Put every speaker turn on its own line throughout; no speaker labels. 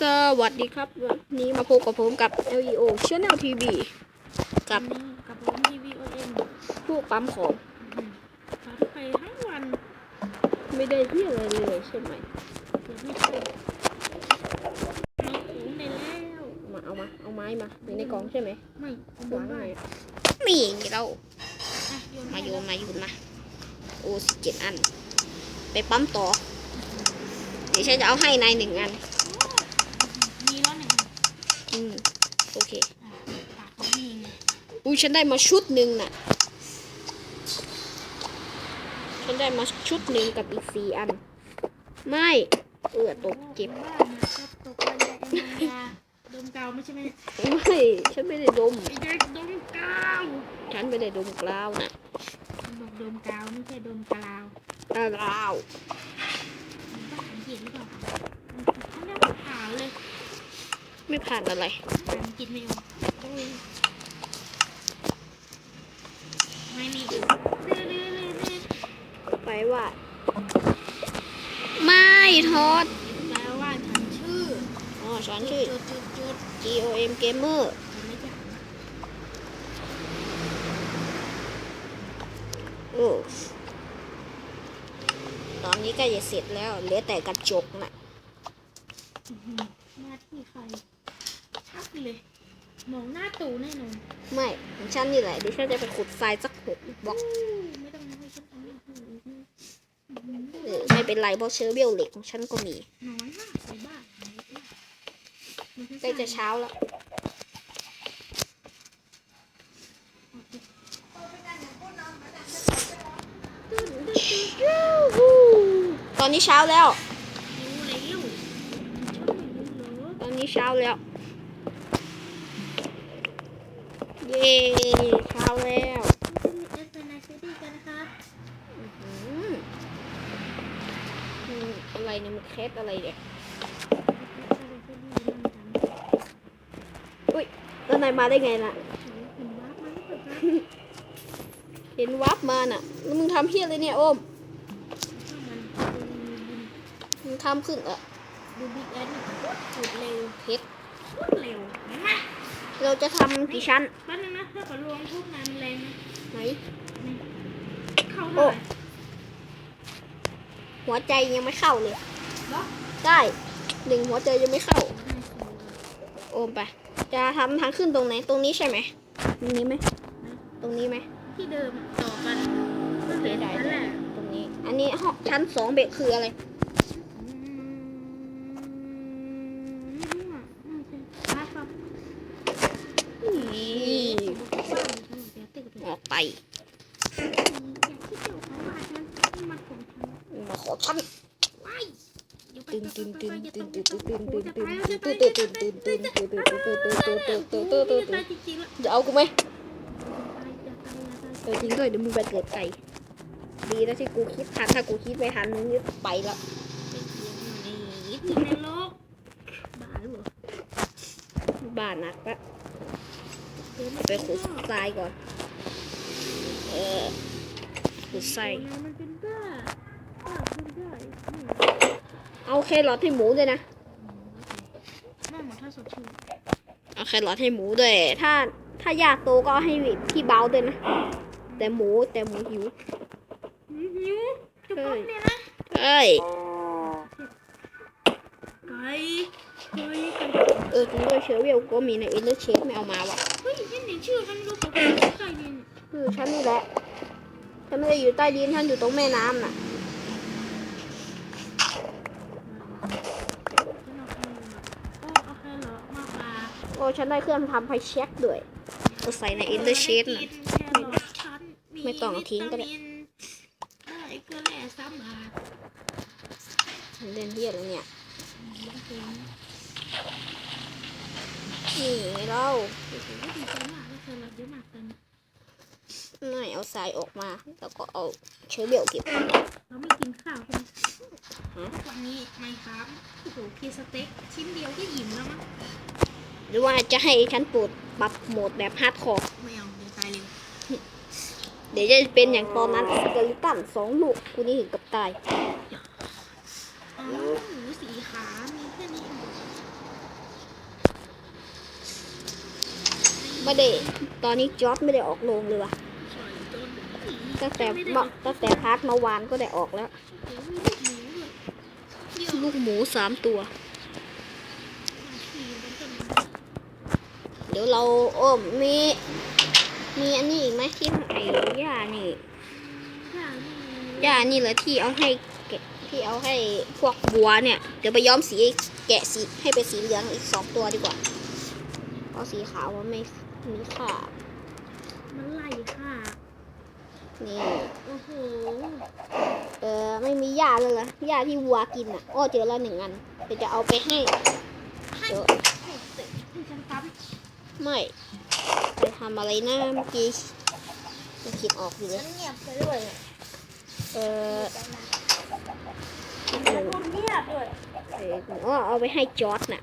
สวัสดีครับวันนี้มาพบกับผมกับ LEO Channel TV กับ
วันนี้กับผมทีวีโอเอ็น
ผู้ปั๊มของ
ฝันไปทั้งวัน
ไม่ได้ที่อะไรเลยใช่ไหม
เดี๋ยวไม่ใช่เราถุงได้แล้ว
มาเอามา เอาไม้มาอยู่ในกล่องใช่ไหม
ไม่ผมบ
วาง
ได้
ไว้นี่เรา
อะโยน
มา
ให้
โย
แล้
น
ว
มาโยนมาโอ้สิบเจ็ดอัน ไปปั๊มต่อ เดี๋ยวฉันจะเอาให้นายหนึ่งอัน
มีแล้วหนึ่ง
อืมโอเค
อะปากของมีไง
อุ้ยฉันได้มาชุดหนึ่งน่ะ ฉันได้มาชุดหนึ่งกับอีกสี่อัน ไม่เอือตกเจ็บ
บ้านนะครับตกวันยาเอ็มยาดมกาวไม่ใช่ไหม
ไม่ฉันไม่ได้ดม
ไอ้เด็กดมกาว
ฉันไม่ได้ดมกล้าวนะ
มันบอกดมกาวไม่ใช่ดมกาว
กล้าว
มันก็สังเกตหรือเปล่าฉันได้มาผ่านเลย
ไม่ผ่านอะไร
ผ่านกินไม่ออกโอ้ยไม่มีเรื่อยเรื่อยเรื่อยเรื่อย
ไปว่าไม่ทอด
แปลว่าฉันชื่อ
อ๋อฉันชื่อ
จุดจุดจุด
G O M Gamer
ฉันไม่ใช่
โอ้ตอนนี้ใก็จะเสร็จแล้วเหลือแต่กระจกน่ะ
อื้อหือหน้าที่ใครชัด เลย มองหน้าตู่แน่นอน
ไม่ของฉันนี่แหละเดี๋ยวฉันจะไปขุดทรายสักหกบล็อก
อู้ไม่ต้องให้ฉันทำให้ดูอีกนะอื้อหือ
เออไม่เป็นไรเพราะเชื้อเบลเหล็กของฉันก็มี
น้อยมากในบ้านน้อยมากมัน
ใกล้จะเช้าแล้วตอนนี้เช้าแล้ว
รู้แล้วชอบไม่รู้เหรอ
ตอนนี้เช้าแล้ว เย้เช้าแล้ว
เอสเป็นไนซิตี้กันนะครับ
อืมอืมอะไรเนี่ยมันแคสอะไรเนี่ยอุ้ยแล้วนายมาได้ไงน่ะ เห็นวับมาน่ะแล้วมึงทำเพี้ยอะไรเนี่ยโอมมึงทำขึ้นเออ
ดูบิ๊กแอดสุดเร็ว
เพชร
สุดเร็วมาก
เราจะทำกี่ชั้น
แป๊บนึงนะถ้าขอรวมทุกงานแรงนะ
ไหน
เข้าเท่าไหร่
หัวใจยังไม่เข้าเลย
เนาะ
ได้หนึ่งหัวใจยังไม่เข้า โอมไป จะทำทางขึ้นตรงไหน ตรงนี้ใช่ไหมตรงนี้ไหมตรงนี้ไหม
ที่เดิมต่อกันก็เหลือ
ได้
ชั้นแห
ได้
ละ
ตรงนี้ อันนี้ห้องชั้นสองเบรกคืออะไร
อืมไม่รู้อะน่าจะครับครับ
นี่
บ้านเดี๋ยวตึกเดี๋ยว
ออกไป
อยากคิดเกี่ยวกับว่าฉันที่ มาของฉัน
มาขอชั้น
ว้ายเดี๋ยวไป
ตื่น
ไป
ตื่น
ไป
ตื่น
ไปอย่า
ตื่น
ต
ตื่
ก
น
อย่า
ตื่น
ตก
ตื่น
โอ้
ตื่น
จะ
ตื่น
ตาย
ตื่น
จะ
ตื่นตื่นตื่นตื่นตื่นตื่นตื่นตื่นตื่นตื่นตื่นตื่นตื่นตื่นตื่นตื่น
ตายจะตายจะตายจริงๆแล้ว
จะเอากูไหม
ตายจะตายจะตาย
เออจริงด้วยเดี๋ยวมึงไปเกิดไก่ดีแล้วที่กูคิดทันถ้ากูคิดไม่ทันมึงนี่ไปแล้ว
เป็นเสียงอยู่ในที่ในโลกบ้าหรือเปล่า
บ้านหนักละ
เดิน
ไปขุดทรายก่อน เออขุดทราย
มันเป็นบ้าบ้าคุณได้
เอาแครอทให้หมูด้วยนะ
แม่หมดถ้าสดชื่น
เอาแครอทให้หมูด้วยถ้าถ้ายากโตก็เอาให้พี่เบาด้วยนะ แต่หมูแต่หมูหิว
หิวจุกป๊อกเนี่ยนะ
เอ้ย
ไก่ไก่ไก่
เออจริงด้วยเชอร์เวลก็มีในเอเลอร์เชฟไม่เอามาวะ
เฮ้ยนี่นี่ชื่อมันรู้ของไก่เนี่ย
คือฉันนี่แหละฉันไม่ได้อยู่ใต้ดินฉันอยู่ตรงแม่น้ำน่ะ
โอเคเหรอมาปลา
โอ้ฉันได้เครื่องทำไฟแช็คด้วยเอาใส่ในเอเลอร์เชฟน่ะไม่ต้องเอาทิ้งก็ได้
ได้เกลือแร่สามบาท
ฉันเล่นเรียดแล้วเนี่ยนี่ไงเรา ไม่เอาทรายออกมา แล้วก็เอาเชื้อเดียวเก็บ
เราไม่กินข้าวใช่ไหมวันนี้ไม่ครับโอ้โหพีสเต็กชิ้นเดียวก็อิ่มแล้วมั้ง
หรือว่าจะให้ฉันปูดปรับโหมดแบบฮาร์ดคอร์
ไม่เอาเดี๋ยวตายเร็
เดี๋ยวจะเป็นอย่างตอนนั้นสเกลิตันสองลูกกูนี่ถึงกับตาย
อ๋อสีขามีแค่นี้
ไม่ได้ ตอนนี้จ็อบไม่ได้ออกโรงเลยว่ะ
ตั้
งแต่เมื่อตั้งแต่พาร์ทเมื่อวานก็ได้ออกแล้ว
ลูกหมู
สามตัว เดี๋ยวเราโอ้มมีมีอันนี้อีกไหมที่ไอ้ย่านี่
ย่านี่
ย่านี่แหละที่เอาให้แกะที่เอาให้พวกบัวเนี่ย เดี๋ยวไปย้อมสีแกะสีให้เป็นสีเหลืองอีกสองตัวดีกว่าเอาสีขาวมันไม่มีค่า
มันไหลค่ะ
นี่
โอ้โห
เออไม่มีหญ้าเลยเหรอหญ้าที่วัวกินอะอ้อเจอแล้วหนึ่งอันเดี๋ยวจะเอาไปให้
ให้
เดี๋ยว
ให้เสร็จให้ฉันปั๊ม
ไม่ไปทำอะไรนะเมื่อกี้มันคิดออกอยู่เล
ฉั
ย
นเงียบไปด้วยเนี่ย
เออ
ฉันพูดเงียบด้วย
เอออ้อเอาไปให้จอร์ดน่ะ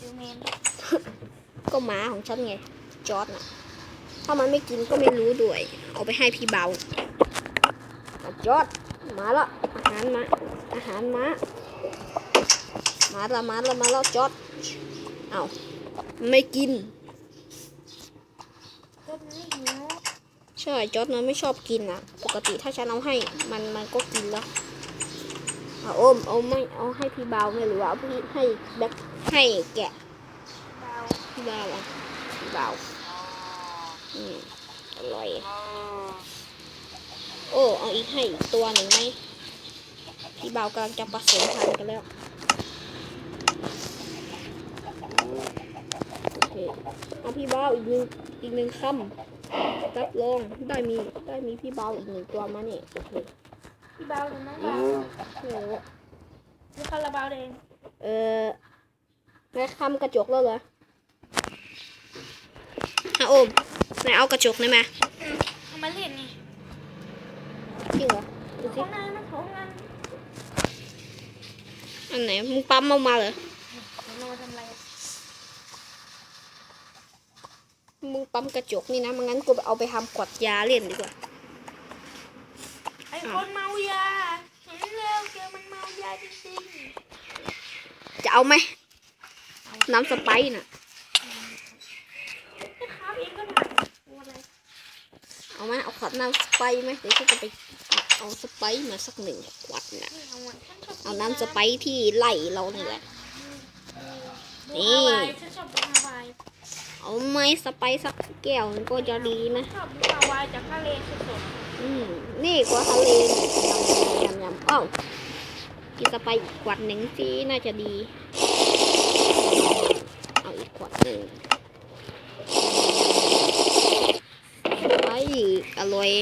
ซิลเมน
ก็หมาของฉันไงจอร์ดน่ะ ถ้ามันไม่กินก็ไม่รู้ด้วย เอาไปให้พี่เบาอะจอด มาละ อาหารมา อาหารมา มาละมาละมาละจอด เอาไม่กิน ใช่จอดมันไม่ชอบกินอะ ปกติถ้าฉันเอาให้ มันมันก็กินแล้วเอาอมเอาไม่เอาให้พี่เบาไหมหรือว่าเอาพี่ให้แบ็คให้แกะ
เบา
พี่เบาอะพี่เบา อืมอร่อย โอ้ เอาอีกให้อีกตัวหนึ่งไหมพี่เบากำลังจะผสมพันธุ์กันแล้ว โอเค เอาพี่เบาอีกหนึ่งอีกหนึ่งคำรับรองได้มีได้มีพี่เบาอีกหนึ่งตัวมาเนี่ยโอเค
พี่เบาหรือน้องเบา
ไม่รู้
หรือคาราบาวแดง
เออแม่คำกระจกแล้วเหรอฮะโอม ไหนเอากระจกได้ไหม
เอามาเล่นนี่
จริงเหรอดูสิ
ของนายมันของนาย
อันไหนมึงปั๊มออกมาเหรอ
มันเอามาทำอะไร
มึงปั๊มกระจกนี่นะไมันงั้นกูเอาไปทำกวดยาเล่นดีกว่า
ไอ้คนเมายาเห็นแล้วแกมันเมายาจริง
จะเอาไหม
ๆ
น้ำสไปร์น่ะ
จะทำเองก็ได้กลัวอะไร
เอาไหมเอาขวดน้ำสไปร์ไหมเดี๋ยวฉันจะไปเอาเอาสไปร์มาสักหนึ่งขวดน่ะ
ไม่เอาอะฉันชอบกิ
เอาน้ำสไปร์ที่ไล่เรานี่แหละ
ดูฮาวายฉันชอบดูฮาวาย
เอาไหมสไปร์สักแก้วหนึงก็จะดีนะ
ชอบดูฮาวายจากทะเลสด
อืมนี่กว่าทะเลนี่ยำยำยำอ้าวกินสไปร์อีกขวดหนึ่งสิน่าจะดี เอาอีกขวดหนึ่งไปอร่อย
ๆค่อยๆตกน้ำเลย
อื้อ
เด็กกินไม่เข้าเลย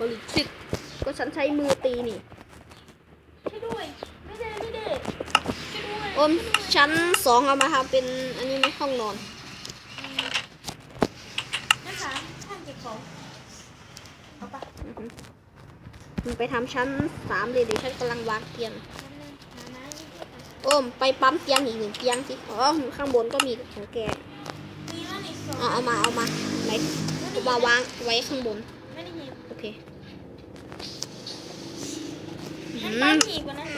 บริจิตก็ฉันใช้มือตีนี่
ช่วยด้วย ไม่ได้ไม่ได้ช่วยด้วย
อมชั้นสองเอามาทำเป็นอันนี้ไหมห้องนอน
นะคะท่านเก็บของเอาปะ
มึงไปทำชั้นสามเลยเดี๋ยวฉันกำลังวางเตียง
นั่นนึงหาไม้นี่ก็ไป
โอมไปปั๊มเตียงอีกหนึ่งเตียงสิ อ๋อ ข้างบนก็มีของแก
มีแล้วอีกสอง
เอาเอามาเอามาไหนเอามาวางไว้ข้างบน
ไม่ได้ยิน
โอเคอื
มัน
ม
ปั้นอีกกว่านั้น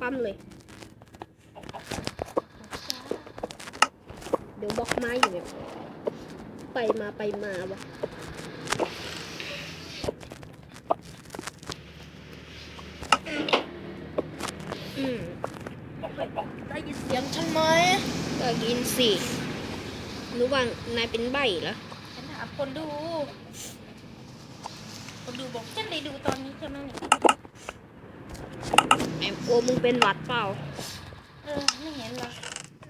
ปั๊มเลย เดี๋ยวบล็อกไม้อยู่เนี่ยไปมาไปมาวะอืม
ได้ยินเสียงฉัน ไหม
ก็ยินสิรู้ว่านายเป็นใบเหรอ
ฉันถามคนดู คนดูบอกฉันได้ดูตอนนี้ใช่ไหมเนี่ย
ไอโอมึงเป็นหวัดเปล่า
เออ ไม่เห็นหรอก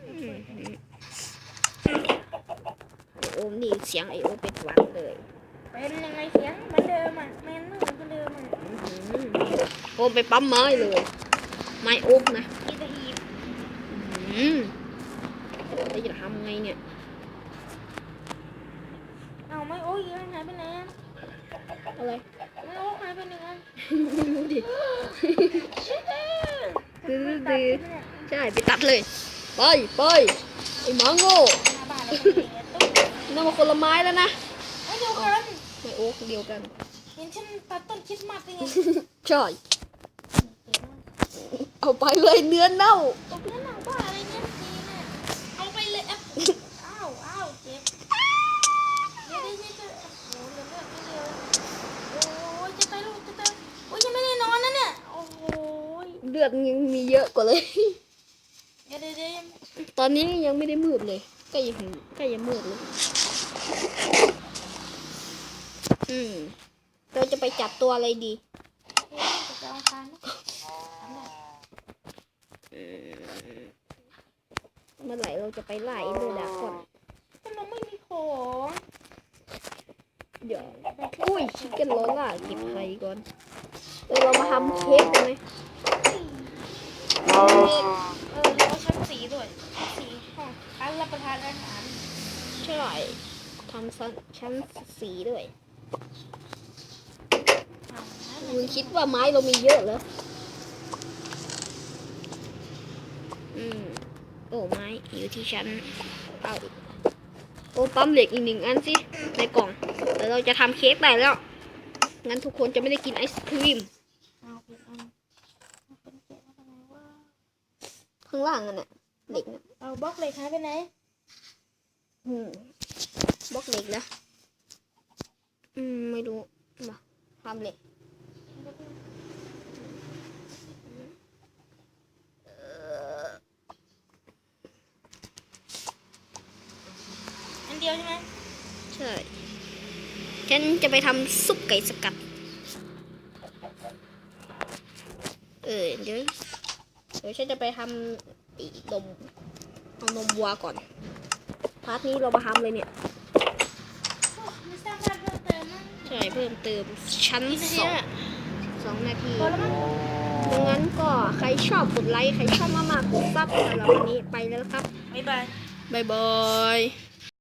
อืมไอโอมนี่เสียงไอโอเป็นหวัดเลย
เป็นยังไงเสียงเหมือนเดิมอะแมนไม่เหมือนเดิมอะ
อื้อหือโอมไปปั๊มไม้เลย ไม้โอ๊กนะ
อีตาฮีบ
อืมแล้วจะทำไงเนี่ย
เอาไม่โอ้ยมันหายไปไหนอะ
อะไร
ไม่โอ้หายไปไหนอะ
ไม่รู้ดิดื้อดื้อ
ตัด
ดื้อ
เนี่ย
ใช่ไปตัดเลย ไปไปไอหมาโง่
หน้าบ้านแล้วก็เสียตุ๊ก
นั่นมาคนละไม้แล้วนะ
ไอ้เดียวกัน
ไม้โอ๊กเดียวกัน
เห็นฉันตัดต้นคริสต์มาสยังไง
ใช่เอาไปเลยเนื้อเน่า
ตบเนื้อหนังบ้า ลือดยังมีเยอะ
กว่าเลย
เดี๋ยวเดี๋ยวเดี๋ยว
ตอนนี้ยังไม่ได้มืดเลยใก็ยังใก็ยังมืดเลย อืม เราจะไปจับตัวอะไรดี
เดี๋ยวจะเอาคานนะทำได้
เมื่อไหร่เราจะไปไล่เอ็นโดดาก่อน
แต่เราไม่มีของ
เดี๋ยว อุ้ยชิคเก้นโรล่าเก็บไข่ก่อนเออเรามาทำเค้กกันไหม
เออแล้วก็ชั้นสีด้วยสีห้องอันรับประทานอาหาร
ใช่ทำชั้นชั้นสีด้วย คุณคิดว่าไม้เรามีเยอะเหรอ อืม โอ้ไม้อยู่ที่ชั้นเอาอีกโอ้ปั๊มเหล็กอีกหนึ่งอันสิในกล่อง แต่เราจะทำเค้กได้แล้ว งั้นทุกคนจะไม่ได้กินไอศครีม
เอาเป็นอันเอาเป็นเกล็ดอะไรวะ
ข้างล่างนั่นน่ะเหล็กน่ะ
เอาบล็อกเหล็กหายไปไหน
อืมบล็อกเหล็กแล้วอืมไม่รู้มาทำเหล็ก
อันเดียวใช่ไหม
ใช่ฉันจะไปทำซุปไก่สกัด เออเดี๋ยว เดี๋ยวฉันจะไปทำอีกนมเอานมวัวก่อน พาร์ทนี้เรามาทำเลยเนี่ย
โอ้ไม่สร้างบ้านเพิ่มเติมมั้ง
ใช่เพิ่มเติมชั้น
กี่นาที
สอง
อะ
สองนาที
พอแล้วมั้ง
ดังนั้นก็ใครชอบกดไลค์ ใครชอบมากๆกดซับสำหรับวันนี้ไปแล้วครับ
บ๊ายบาย
บ๊ายบาย